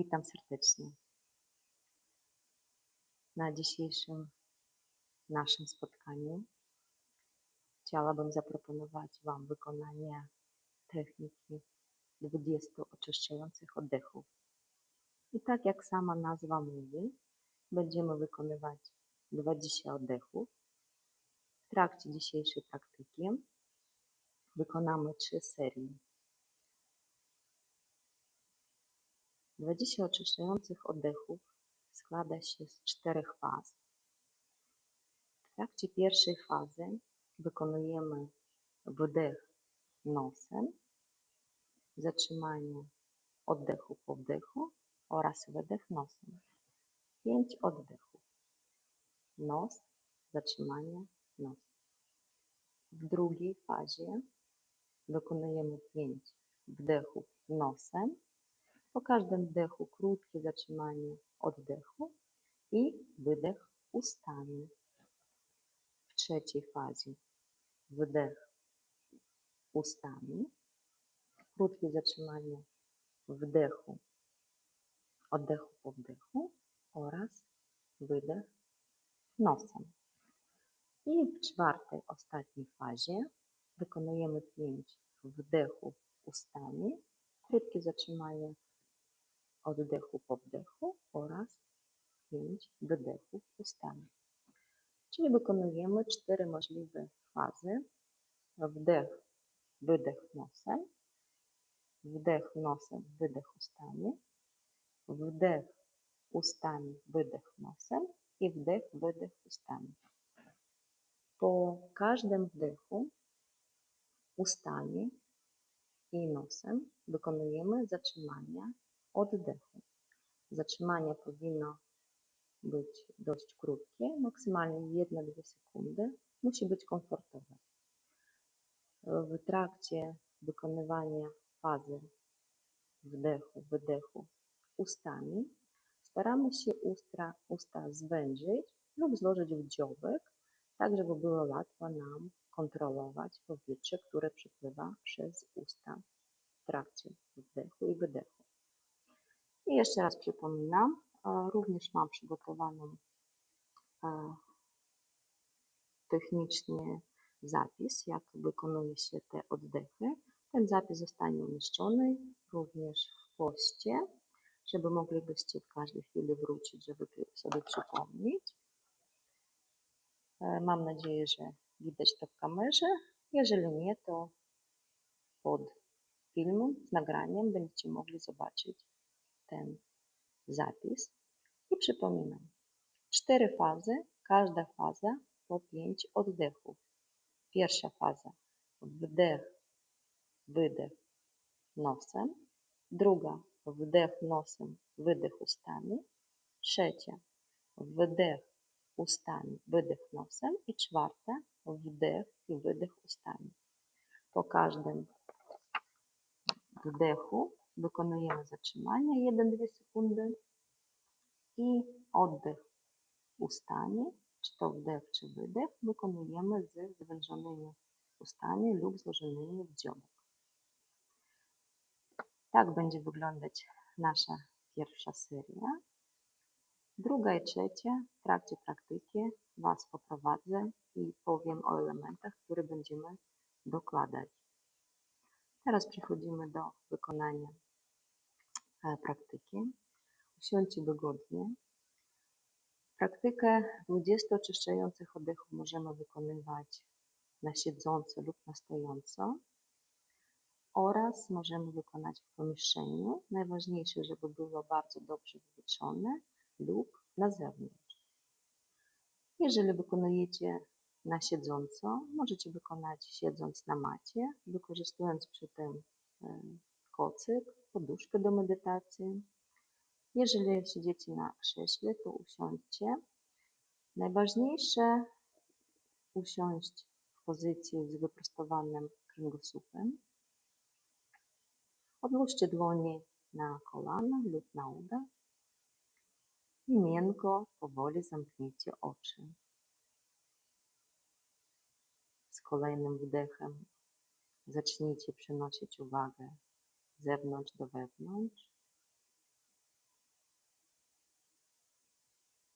Witam serdecznie. Na dzisiejszym naszym spotkaniu chciałabym zaproponować Wam wykonanie techniki 20 oczyszczających oddechów. I tak jak sama nazwa mówi, będziemy wykonywać 20 oddechów. W trakcie dzisiejszej praktyki wykonamy trzy serie. 20 oczyszczających oddechów składa się z czterech faz. W trakcie pierwszej fazy wykonujemy wdech nosem, zatrzymanie oddechu po wdechu oraz wydech nosem. Pięć oddechów. Nos, zatrzymanie, nos. W drugiej fazie wykonujemy pięć wdechów nosem. Po każdym wdechu krótkie zatrzymanie oddechu i wydech ustami. W trzeciej fazie wdech ustami, krótkie zatrzymanie wdechu, oddechu po wdechu oraz wydech nosem. I w czwartej, ostatniej fazie wykonujemy pięć wdechów ustami, krótkie zatrzymanie oddechu po wdechu oraz pięć wydechów ustami. Czyli wykonujemy cztery możliwe fazy. Wdech, wydech nosem, wdech nosem, wydech ustami, wdech ustami, wydech nosem i wdech, wydech ustami. Po każdym wdechu ustami i nosem wykonujemy zatrzymania oddechu. Zatrzymanie powinno być dość krótkie, maksymalnie 1-2 sekundy. Musi być komfortowe. W trakcie wykonywania fazy wdechu, wydechu ustami staramy się usta, usta zwężyć lub złożyć w dziobek, tak żeby było łatwo nam kontrolować powietrze, które przepływa przez usta w trakcie wdechu i wydechu. I jeszcze raz przypominam, również mam przygotowaną technicznie zapis, jak wykonuje się te oddechy. Ten zapis zostanie umieszczony również w poście, żeby moglibyście w każdej chwili wrócić, żeby sobie przypomnieć. E, mam nadzieję, że widać to w kamerze. Jeżeli nie, to pod filmem z nagraniem będziecie mogli zobaczyć ten zapis. I przypominam, cztery fazy, każda faza po pięć oddechów. Pierwsza faza wdech, wydech nosem. Druga wdech nosem, wydech ustami. Trzecia wdech ustami, wydech nosem. I czwarta wdech i wydech ustami. Po każdym wdechu wykonujemy zatrzymanie 1-2 sekundy i oddech ustami, czy to wdech, czy wydech, wykonujemy z zwężonymi ustami lub złożonymi w dziobek. Tak będzie wyglądać nasza pierwsza seria. Druga i trzecia w trakcie praktyki Was poprowadzę i powiem o elementach, które będziemy dokładać. Teraz przechodzimy do wykonania praktyki. Usiądźcie wygodnie. Praktykę 20 oczyszczających oddechów możemy wykonywać na siedząco lub na stojąco oraz możemy wykonać w pomieszczeniu. Najważniejsze, żeby było bardzo dobrze wywietrzone lub na zewnątrz. Jeżeli wykonujecie na siedząco, możecie wykonać siedząc na macie, wykorzystując przy tym e, kocyk, poduszkę do medytacji. Jeżeli siedzicie na krześle, to usiądźcie. Najważniejsze usiąść w pozycji z wyprostowanym kręgosłupem. Odłóżcie dłonie na kolana lub na uda i miękko, powoli zamknijcie oczy. Z kolejnym wdechem zacznijcie przenosić uwagę zewnątrz do wewnątrz.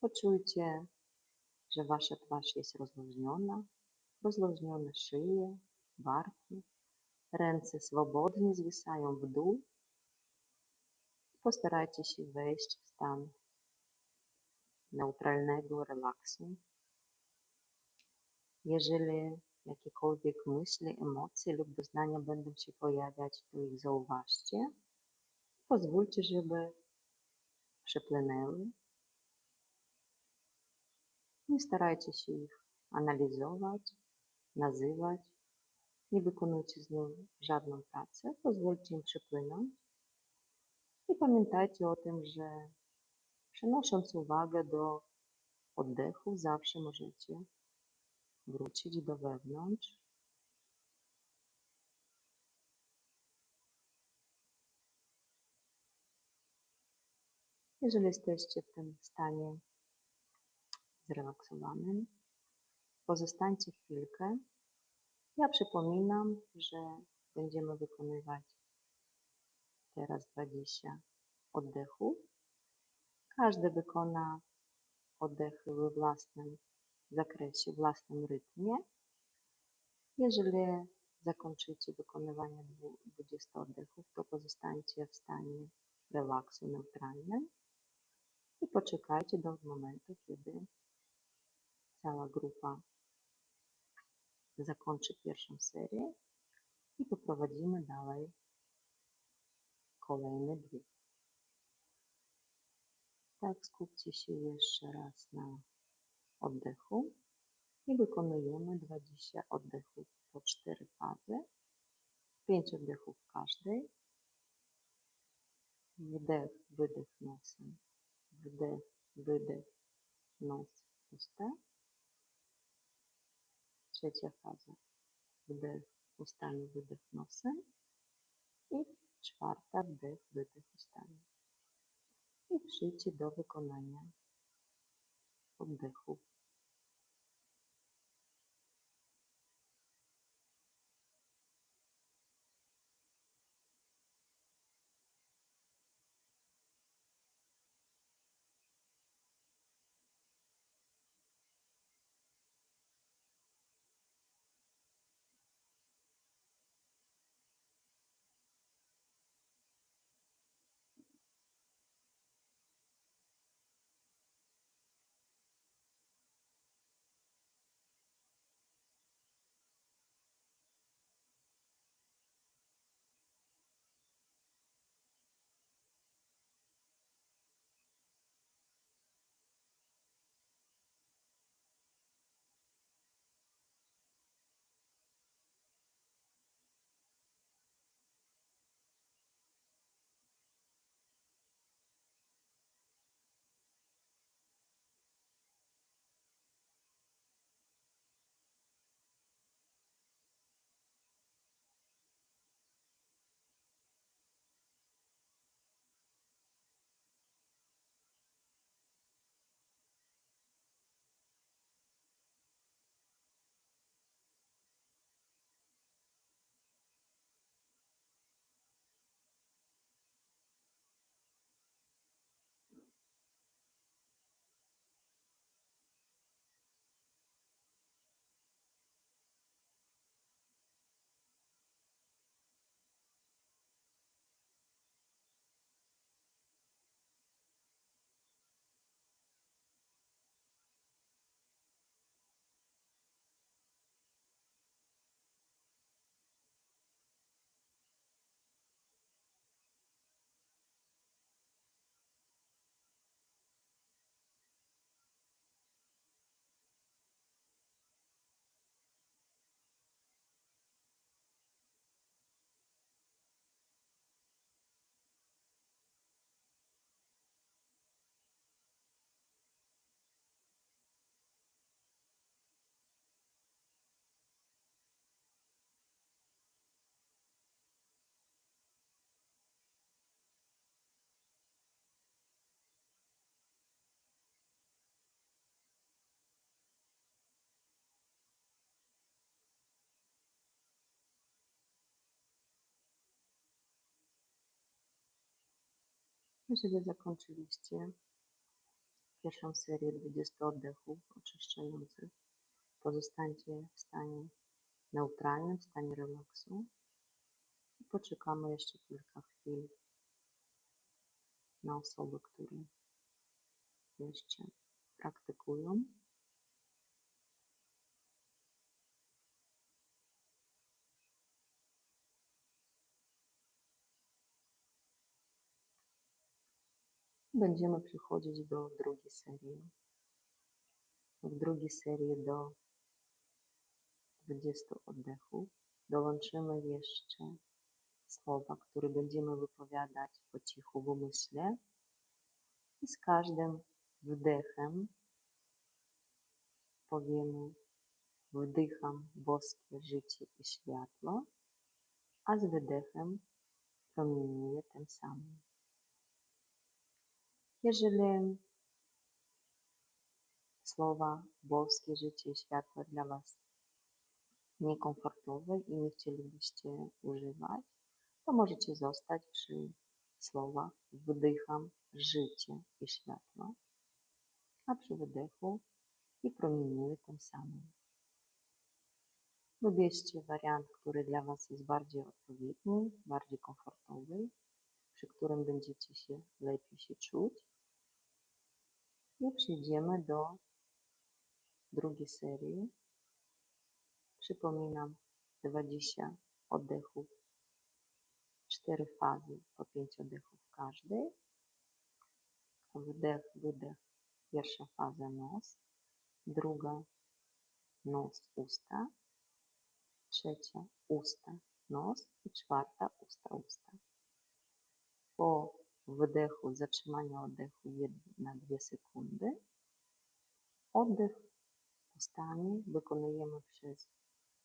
Poczujcie, że wasza twarz jest rozluźniona, rozluźnione szyje, barki, ręce swobodnie zwisają w dół. Postarajcie się wejść w stan neutralnego relaksu. Jeżeli jakiekolwiek myśli, emocje lub doznania będą się pojawiać, to ich zauważcie. Pozwólcie, żeby przepłynęły. Nie starajcie się ich analizować, nazywać. Nie wykonujcie z nim żadną pracę. Pozwólcie im przepłynąć. I pamiętajcie o tym, że przenosząc uwagę do oddechu, zawsze możecie wrócić do wewnątrz. Jeżeli jesteście w tym stanie zrelaksowanym, pozostańcie chwilkę. Ja przypominam, że będziemy wykonywać teraz 20 oddechów. Każdy wykona oddechy we własnym zakresie, własnym rytmie. Jeżeli zakończycie wykonywanie 20 oddechów, to pozostańcie w stanie relaksu neutralnym i poczekajcie do momentu, kiedy cała grupa zakończy pierwszą serię i poprowadzimy dalej kolejne dwie. Tak, skupcie się jeszcze raz na oddechu i wykonujemy 20 oddechów po 4 fazy, 5 oddechów każdej. Wdech, wydech nosem, wdech, wydech, nos, usta. Trzecia faza. Wdech ustami, wydech nosem. I czwarta wdech, wydech ustami. I przyjdźcie do wykonania sandajo oddechów Jeżeli zakończyliście pierwszą serię 20 oddechów oczyszczających. Pozostańcie w stanie neutralnym, w stanie relaksu i poczekamy jeszcze kilka chwil na osoby, które jeszcze praktykują. Będziemy przechodzić do drugiej serii. W drugiej serii do 20 oddechów dołączymy jeszcze słowa, które będziemy wypowiadać po cichu w umyśle i z każdym wdechem powiemy wdycham boskie życie i światło, a z wydechem promieniuję tym samym. Jeżeli słowa boskie życie i światło dla Was niekomfortowe i nie chcielibyście używać, to możecie zostać przy słowach wdycham życie i światło, a przy wydechu i promieniuję tym samym. Wybierzcie wariant, który dla Was jest bardziej odpowiedni, bardziej komfortowy, przy którym będziecie się lepiej się czuć. I przejdziemy do drugiej serii. Przypominam 20 oddechów, 4 fazy po 5 oddechów każdej. Wdech, wydech, pierwsza faza nos, druga nos, usta, trzecia usta, nos i czwarta usta, usta. Po wydechu, zatrzymania oddechu na 2 sekundy. Oddech ustami wykonujemy przez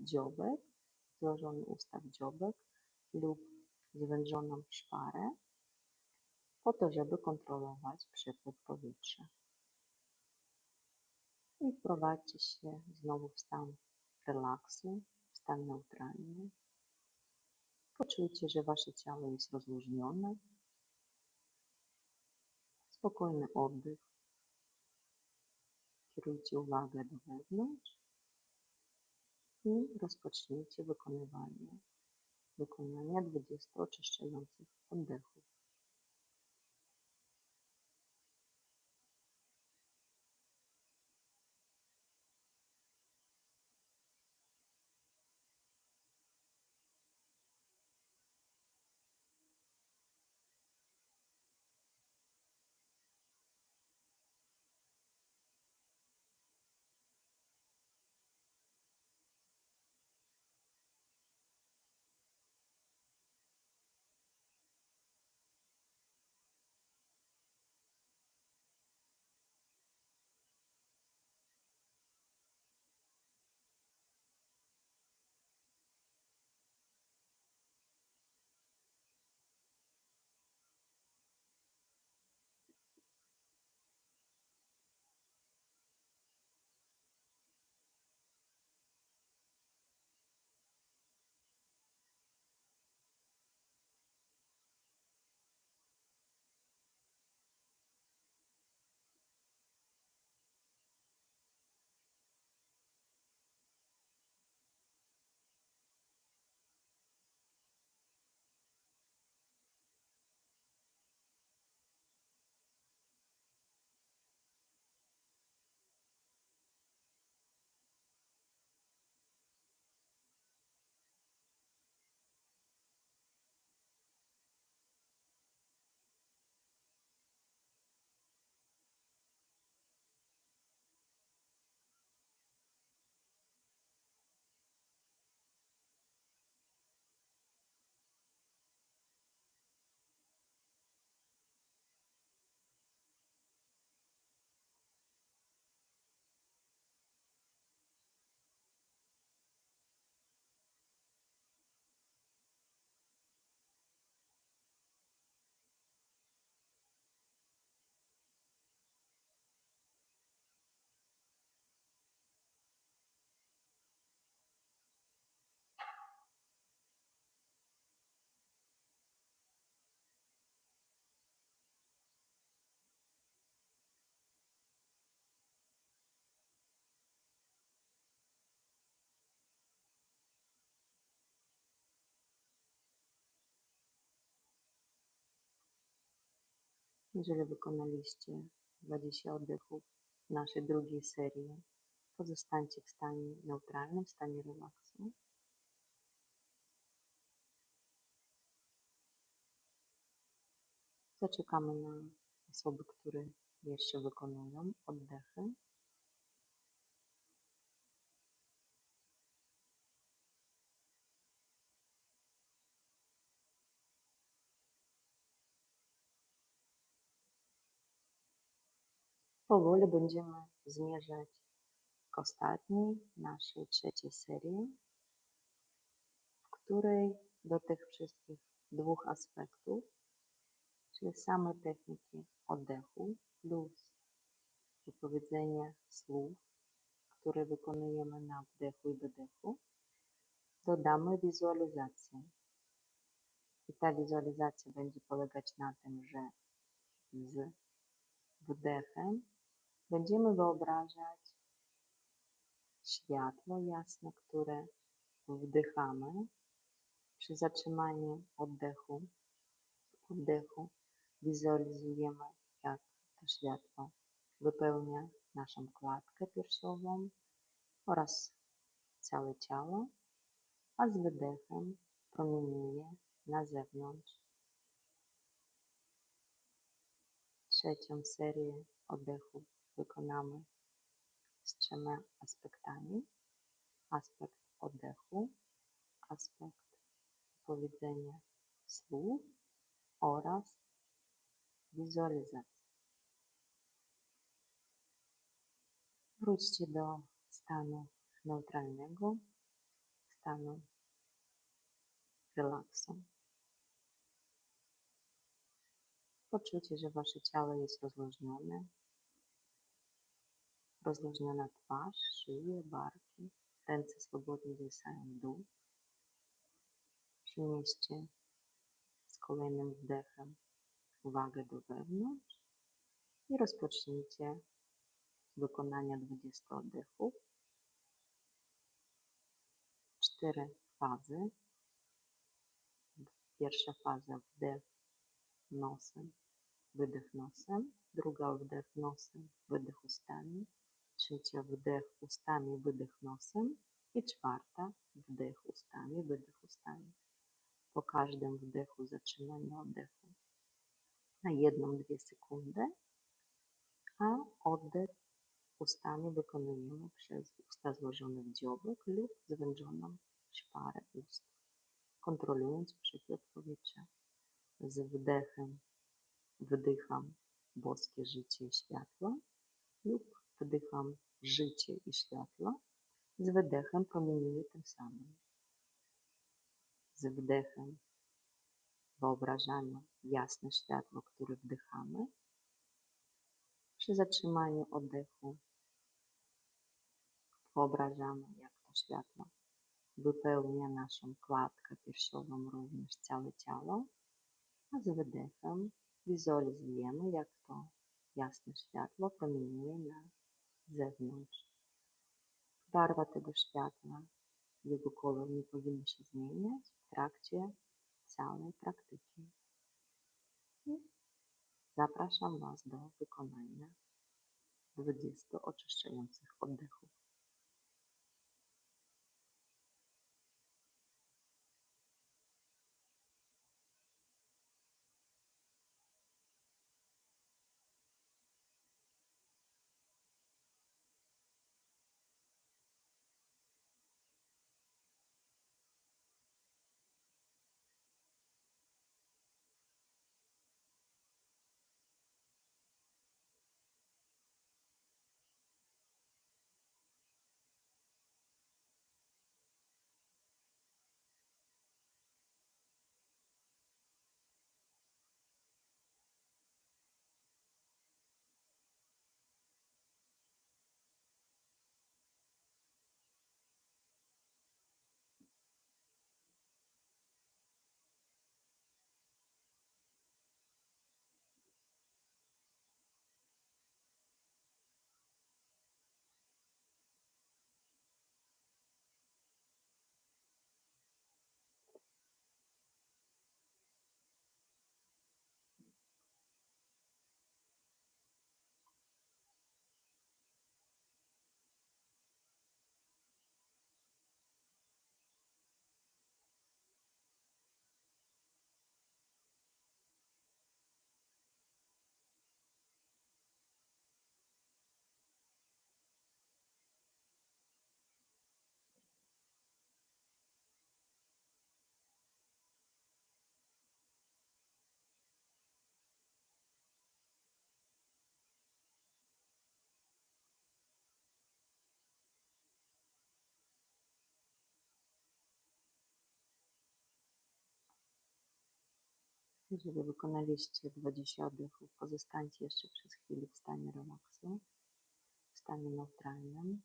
dziobek, złożony usta w dziobek lub zwężoną szparę, po to, żeby kontrolować przepływ powietrza. I wprowadźcie się znowu w stan relaksu, w stan neutralny. Poczujcie, że Wasze ciało jest rozluźnione. Spokojny oddech. Kierujcie uwagę do wewnątrz i rozpocznijcie wykonywanie wykonania 20 oczyszczających oddechów. Jeżeli wykonaliście 20 oddechów naszej drugiej serii, pozostańcie w stanie neutralnym, w stanie relaksu. Zaczekamy na osoby, które jeszcze wykonują oddechy. Powoli będziemy zmierzać k ostatniej, naszej trzeciej serii, w której do tych wszystkich dwóch aspektów, czyli same techniki oddechu plus wypowiedzenia słów, które wykonujemy na wdechu i wydechu, dodamy wizualizację. I ta wizualizacja będzie polegać na tym, że z wdechem będziemy wyobrażać światło jasne, które wdychamy przy zatrzymaniu oddechu. Oddechu wizualizujemy, jak to światło wypełnia naszą klatkę piersiową oraz całe ciało, a z wydechem promieniuje na zewnątrz. Trzecią serię oddechów wykonamy z trzema aspektami. Aspekt oddechu, aspekt powiedzenia słów oraz wizualizacji. Wróćcie do stanu neutralnego, stanu relaksu. Poczucie, że wasze ciało jest rozluźnione, rozluźniona twarz, szyję, barki, ręce swobodnie zwisają w dół. Przenieście z kolejnym wdechem uwagę do wewnątrz i rozpocznijcie wykonania 20 oddechów. Cztery fazy. Pierwsza faza wdech nosem, wydech nosem, druga wdech nosem, wydech ustami, trzecia wdech ustami, wydech nosem i czwarta wdech ustami, wydech ustami. Po każdym wdechu zatrzymanie oddechu na jedną, dwie sekundy, a oddech ustami wykonujemy przez usta złożone w dziobek lub zwędzoną szparę ust, kontrolując przepływ powietrza. Z wdechem wdycham boskie życie i światło życie i światło, z wydechem promieniuję tym samym. Z wdechem wyobrażamy jasne światło, które wdychamy. Przy zatrzymaniu oddechu wyobrażamy, jak to światło wypełnia naszą klatkę piersiową, również całe ciało, a z wydechem wizualizujemy, jak to jasne światło promieniuje na zewnątrz. Barwa tego światła, jego kolor nie powinien się zmieniać w trakcie całej praktyki. I zapraszam Was do wykonania 20 oczyszczających oddechów. Jeżeli wykonaliście 20 oddechów, pozostańcie jeszcze przez chwilę w stanie relaksu, w stanie neutralnym.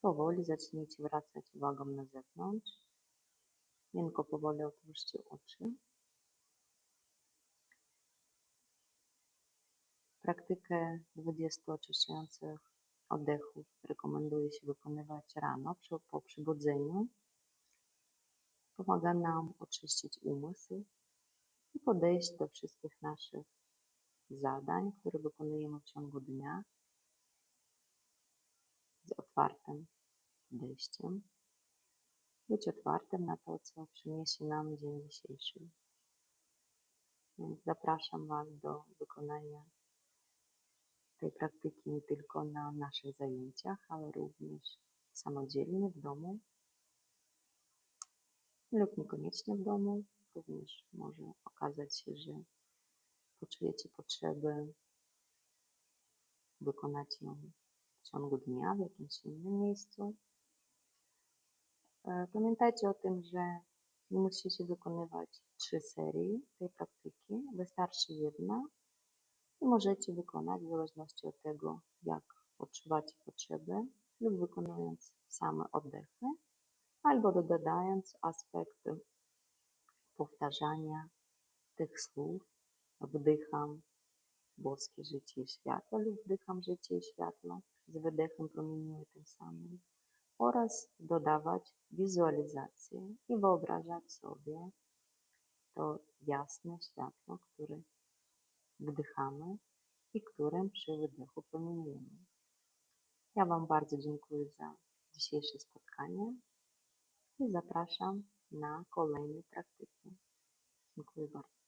Powoli zacznijcie wracać uwagą na zewnątrz. Miękko powoli otwórzcie oczy. Praktykę 20 oczyszczających oddechów rekomenduje się wykonywać rano po przybudzeniu. Pomaga nam oczyścić umysł i podejść do wszystkich naszych zadań, które wykonujemy w ciągu dnia z otwartym podejściem. Być otwartym na to, co przyniesie nam dzień dzisiejszy. Więc zapraszam Was do wykonania tej praktyki nie tylko na naszych zajęciach, ale również samodzielnie w domu lub niekoniecznie w domu. Również może okazać się, że poczujecie potrzebę wykonać ją w ciągu dnia w jakimś innym miejscu. E, Pamiętajcie o tym, że nie musicie wykonywać trzy serii tej praktyki. Wystarczy jedna i możecie wykonać w zależności od tego, jak odczuwacie potrzeby lub wykonując same oddechy, albo dodając aspekt powtarzania tych słów. Wdycham boskie życie i światło lub wdycham życie i światło. Z wydechem promieniuję tym samym. Oraz dodawać wizualizację i wyobrażać sobie to jasne światło, które wdychamy i którym przy wydechu promieniujemy. Ja Wam bardzo dziękuję za dzisiejsze spotkanie i zapraszam na kolejne praktyki. Dziękuję bardzo.